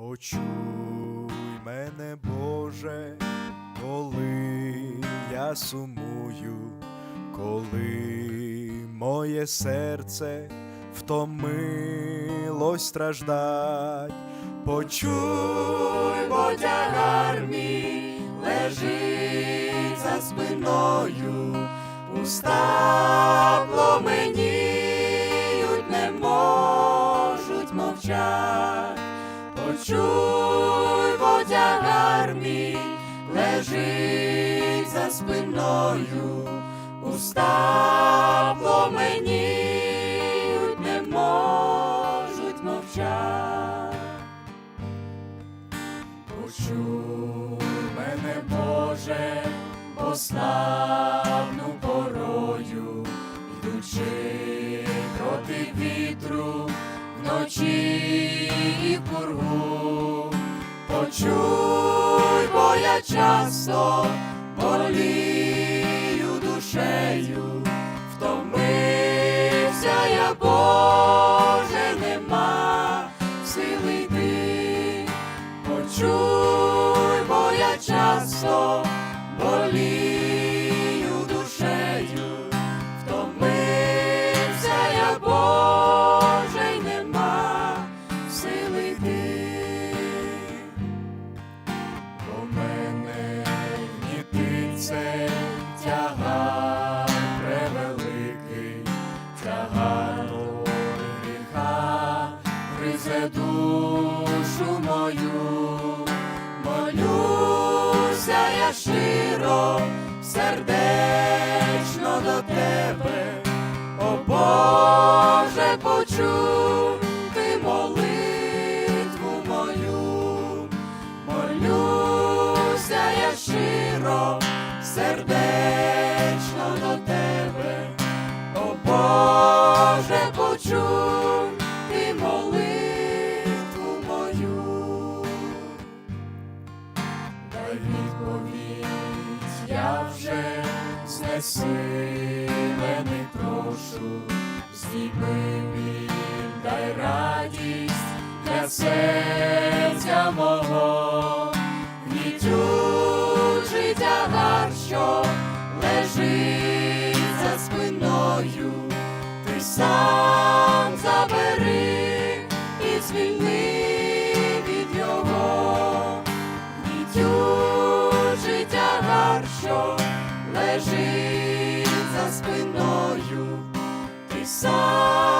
Почуй мене, Боже, коли я сумую, коли моє серце втомилось страждать. Почуй, бо тягар мій лежить за спиною, уста пломеніють, не можуть мовчать. Почуй, бо тягар мій лежить за спиною, уста пломеніють, не можуть мовчать. Почуй мене, Боже, бо славну порою, йдучи проти вітру вночі і. Почуй, бо я часто гризе душу мою, молюся я щиро, сердечно до тебе, о Боже, почуй вже знесилений прошу, зніми біль, дай радість для серця мого, гнітючий тягар, що лежить за спиною, ти сам за спиною ти сам.